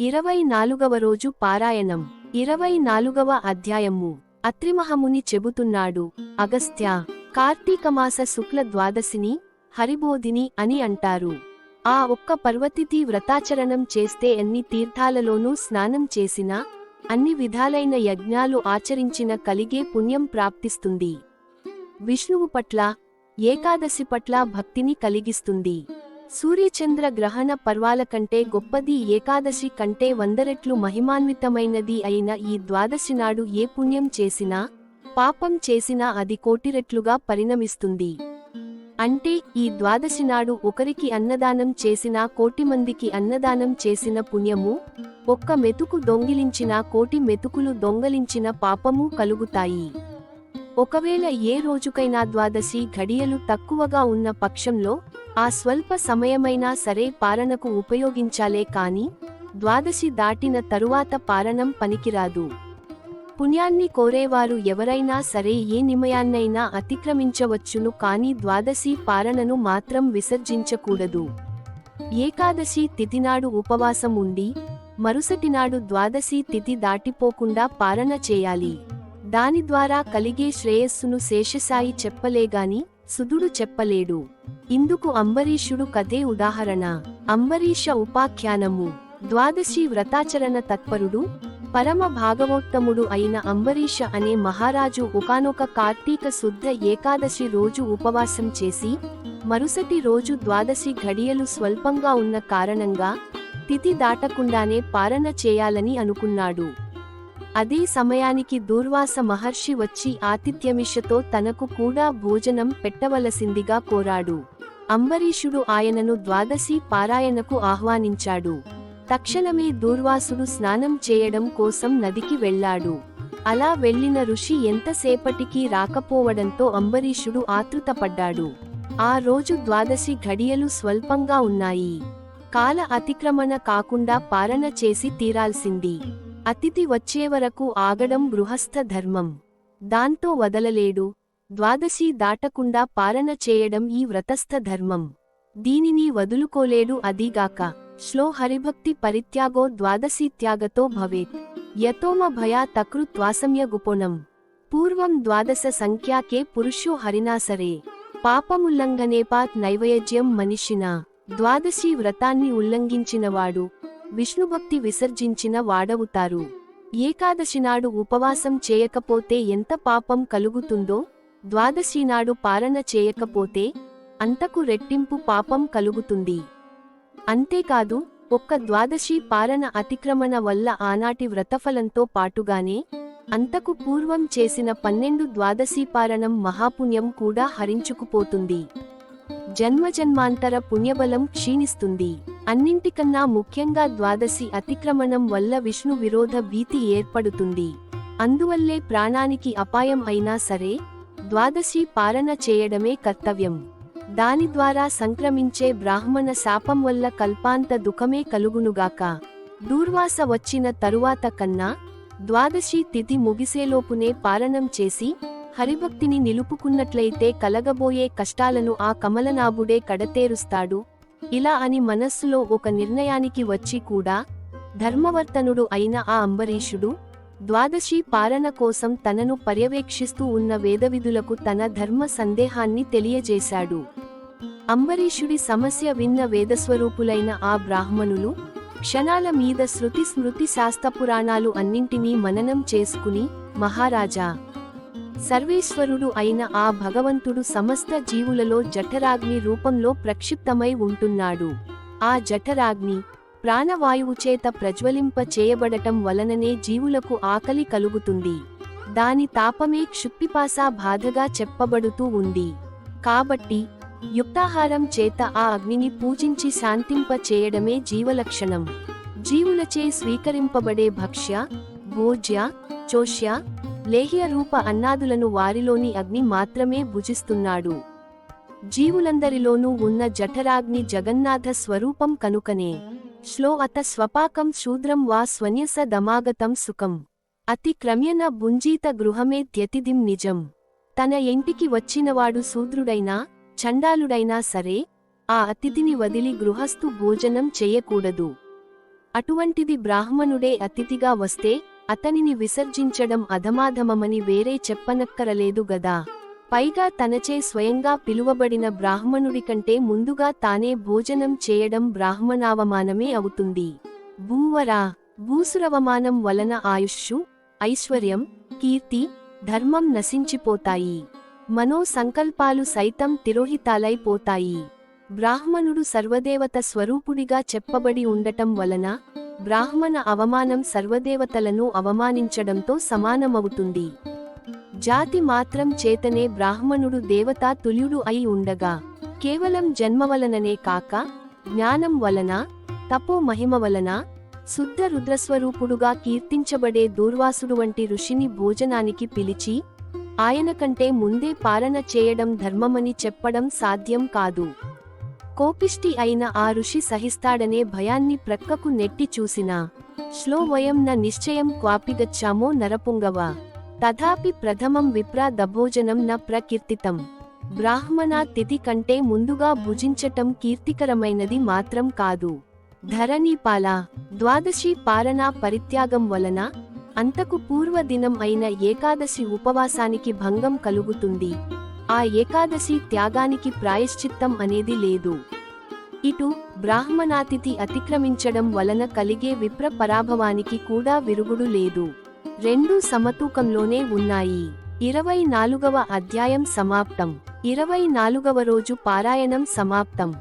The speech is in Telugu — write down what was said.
ఇరవై నాలుగవ రోజు పారాయణం. ఇరవై నాలుగవ అధ్యాయము. అత్రిమహముని చెబుతున్నాడు అగస్త్య కార్తీకమాస శుక్ల ద్వాదశిని హరిబోధిని అని అంటారు. ఆ ఒక్క పర్వతిథి వ్రతాచరణం చేస్తే ఎన్ని తీర్థాలలోనూ స్నానం చేసినా అన్ని విధాలైన యజ్ఞాలు ఆచరించిన కలిగే పుణ్యం ప్రాప్తిస్తుంది. విష్ణువు పట్ల ఏకాదశి పట్ల భక్తిని కలిగిస్తుంది. సూర్యచంద్ర గ్రహణ పర్వాల కంటే గొప్పది ఏకాదశి కంటే వందరెట్లు మహిమాన్వితమైనది అయిన ఈ ద్వాదశి నాడు ఏ పుణ్యం చేసినా పాపం చేసినా అది కోటిరెట్లుగా పరిణమిస్తుంది. అంటే ఈ ద్వాదశి నాడు ఒకరికి అన్నదానం చేసినా కోటి మందికి అన్నదానం చేసిన పుణ్యము ఒక్క మెతుకు దొంగిలించిన కోటి మెతుకులు దొంగలించిన పాపము కలుగుతాయి. ఒకవేళ ఏ రోజుకైనా ద్వాదశి ఘడియలు తక్కువగా ఉన్న పక్షంలో ఆ స్వల్ప సమయమైనా సరే పారణకు ఉపయోగించాలే కాని ద్వాదశి దాటిన తరువాత పారణం పనికిరాదు. పుణ్యాన్ని కోరేవారు ఎవరైనా సరే ఏ నిమయాన్నైనా అతిక్రమించవచ్చును కాని ద్వాదశి పారణను మాత్రం విసర్జించకూడదు. ఏకాదశి తిథినాడు ఉపవాసం ఉండి మరుసటినాడు ద్వాదశి తిథి దాటిపోకుండా పారణ చేయాలి. దాని ద్వారా కలిగే శ్రేయస్సును శేషసాయి చెప్పలేగాని సుధుడు చెప్పలేడు. ఇందుకు అంబరీషుడు కథే ఉదాహరణ. అంబరీష ఉపాఖ్యానము. ద్వాదశి వ్రతాచరణ తత్పరుడు పరమ భాగవోత్తముడు అయిన అంబరీష అనే మహారాజు ఒకనొక కార్తీక శుద్ధ ఏకాదశి రోజు ఉపవాసం చేసి మరుసటి రోజు ద్వాదశి ఘడియలు స్వల్పంగా ఉన్న కారణంగా తిథి దాటకుండానే పారణ చేయాలని అనుకున్నాడు. అదే సమయానికి దూర్వాస మహర్షి వచ్చి ఆతిథ్యమిషతో తనకు కూడా భోజనం పెట్టవలసిందిగా కోరాడు. అంబరీషుడు ఆయనను ద్వాదశి పారాయణకు ఆహ్వానించాడు. తక్షణమే దూర్వాసుడు స్నానం చేయడం కోసం నదికి వెళ్ళాడు. అలా వెళ్ళిన ఋషి ఎంతసేపటికి రాకపోవడంతో అంబరీషుడు ఆతృతపడ్డాడు. ఆ రోజు ద్వాదశి ఘడియలు స్వల్పంగా ఉన్నాయి. కాల అతిక్రమణ కాకుండా పారణ చేసి తీరాల్సింది. అతిథి వచ్చేవరకు ఆగడం గృహస్థ ధర్మం. దాంతో వదలలేడు. ద్వాదశి దాటకుండా పారణ చేయడం ఈ వ్రతస్థ ధర్మం. దీనిని వదులుకోలేడు అదీగాక. శ్లో హరిభక్తి పరిత్యాగో ద్వాదశి త్యాగతో భవేత్. యతోమ భయా తకృత్వాసమ్య గుపునం. పూర్వం ద్వాదశ సంఖ్యాకే పురుషో హరినాసరే పాపముల్లంఘనేపాత్ నైవేద్యం మనిషినా. ద్వాదశి వ్రతాన్ని ఉల్లంఘించినవాడు. విష్ణుభక్తి విసర్జించిన వాడవుతారు. ఏకాదశినాడు ఉపవాసం చేయకపోతే ఎంత పాపం కలుగుతుందో ద్వాదశినాడు పారణ పాలన చేయకపోతే అంతకు రెట్టింపు పాపం కలుగుతుంది. అంతేకాదు ఒక్క ద్వాదశి పాలన అతిక్రమణ వల్ల ఆనాటి వ్రతఫలంతో పాటుగానే అంతకు పూర్వం చేసిన పన్నెండు ద్వాదశీ పారణం మహాపుణ్యం కూడా హరించుకుపోతుంది. జన్మజన్మాంతర పుణ్యబలం క్షీణిస్తుంది. అన్నింటికన్నా ముఖ్యంగా ద్వాదశి అతిక్రమణం వల్ల విష్ణు విరోధ భీతి ఏర్పడుతుంది. అందువల్లే ప్రాణానికి అపాయం అయినా సరే ద్వాదశి పాలన చేయడమే కర్తవ్యం. దాని ద్వారా సంక్రమించే బ్రాహ్మణ శాపం వల్ల కల్పాంత దుఃఖమే కలుగునుగాక. దూర్వాస వచ్చిన తరువాత కన్నా ద్వాదశి తిథి ముగిసేలోపునే పాలనం చేసి హరిభక్తిని నిలుపుకున్నట్లయితే కలగబోయే కష్టాలను ఆ కమలనాభుడే కడతేరుస్తాడు. ఇలా అని మనస్సులో ఒక నిర్ణయానికి వచ్చి కూడా ధర్మవర్తనుడు అయిన ఆ అంబరీషుడు ద్వాదశి పాలన కోసం తనను పర్యవేక్షిస్తూ ఉన్న వేదవిధులకు తన ధర్మ సందేహాన్ని తెలియజేశాడు. అంబరీషుడి సమస్య విన్న వేదస్వరూపులైన ఆ బ్రాహ్మణులు క్షణాల మీద శృతి స్మృతి శాస్త్రపురాణాలు అన్నింటినీ మననం చేసుకుని మహారాజా సర్వేశ్వరుడు అయిన ఆ భగవంతుడు సమస్త జీవులలో జఠరాగ్ని రూపంలో ప్రక్షిప్తమై ఉంటున్నాడు. ఆ జఠరాగ్ని ప్రాణవాయువుచేత ప్రజ్వలింప చేయబడటం వలననే జీవులకు ఆకలి కలుగుతుంది. దాని తాపమే క్షుప్పిపాసా బాధగా చెప్పబడుతూ ఉంది. కాబట్టి యుక్తాహారం చేత ఆ అగ్నిని పూజించి శాంతింప చేయడమే జీవలక్షణం. జీవులచే స్వీకరింపబడే భక్ష్య భోజ్య చోష్య లేహ్య రూప అన్నాదులను వారిలోని అగ్ని మాత్రమే భుజిస్తున్నాడు. జీవులందరిలోనూ ఉన్న జఠరాగ్ని జగన్నాథ స్వరూపం కనుకనే. శ్లో అత స్వపాకం శూద్రం వా స్వన్యస దమాగతం సుఖం. అతి క్రమ్యన భుంజీత గృహమే త్యతిదిం నిజం. తన ఇంటికి వచ్చినవాడు శూద్రుడైనా చండాలుడైనా సరే ఆ అతిథిని వదిలి గృహస్థు భోజనం చెయ్యకూడదు అటువంటిది బ్రాహ్మణుడే అతిథిగా వస్తే అతనిని విసర్జించడం అధమాధమమని వేరే చెప్పనక్కరలేదు గదా. పైగా తనచే స్వయంగా పిలువబడిన బ్రాహ్మణుడి కంటే ముందుగా తానే భోజనం చేయడం బ్రాహ్మణావమానమే అవుతుంది. భూవరా భూసురవమానం వలన ఆయుష్షు ఐశ్వర్యం కీర్తి ధర్మం నశించిపోతాయి. మనో సంకల్పాలు సైతం తిరోహితాలైపోతాయి. బ్రాహ్మణుడు సర్వదేవత స్వరూపుడిగా చెప్పబడి ఉండటం వలన బ్రాహ్మణ అవమానం సర్వదేవతలను అవమానించడంతో సమానమవుతుంది. జాతి మాత్రం చేతనే బ్రాహ్మణుడు దేవతా తుల్యుడు అయి ఉండగా కేవలం జన్మ వలననే కాక జ్ఞానం వలన తపో మహిమ వలన శుద్ధ రుద్రస్వరూపుడుగా కీర్తించబడే దూర్వాసుడు వంటి ఋషిని భోజనానికి పిలిచి ఆయన కంటే ముందే పాలన చేయడం ధర్మమని చెప్పడం సాధ్యం కాదు. కోపిష్టి అయిన ఆ ఋషి సహిస్తాడనే భయాన్ని ప్రక్కకు నెట్టి చూసినా. శ్లో వయం న నిశ్చయం క్వాపిగచ్చామో నరపుంగవ. తథాపి ప్రథమం విప్రా దభోజనం న ప్రకీర్తితం. బ్రాహ్మణ తిథి కంటే ముందుగా భుజించటం కీర్తికరమైనది మాత్రం కాదు. ధరణీపాల ద్వాదశి పాలనా పరిత్యాగం వలన అంతకు పూర్వదినం అయిన ఏకాదశి ఉపవాసానికి భంగం కలుగుతుంది. ఆ ఏకాదశి త్యాగానికి ప్రాయశ్చిత్తం అనేది లేదు. ఇటు బ్రాహ్మణాతిథి అతిక్రమించడం వలన కలిగే విప్ర పరాభవానికి కూడా విరుగుడు లేదు. రెండూ సమతూకంలోనే ఉన్నాయి. ఇరవై నాలుగవ అధ్యాయం సమాప్తం. ఇరవై నాలుగవ రోజు పారాయణం సమాప్తం.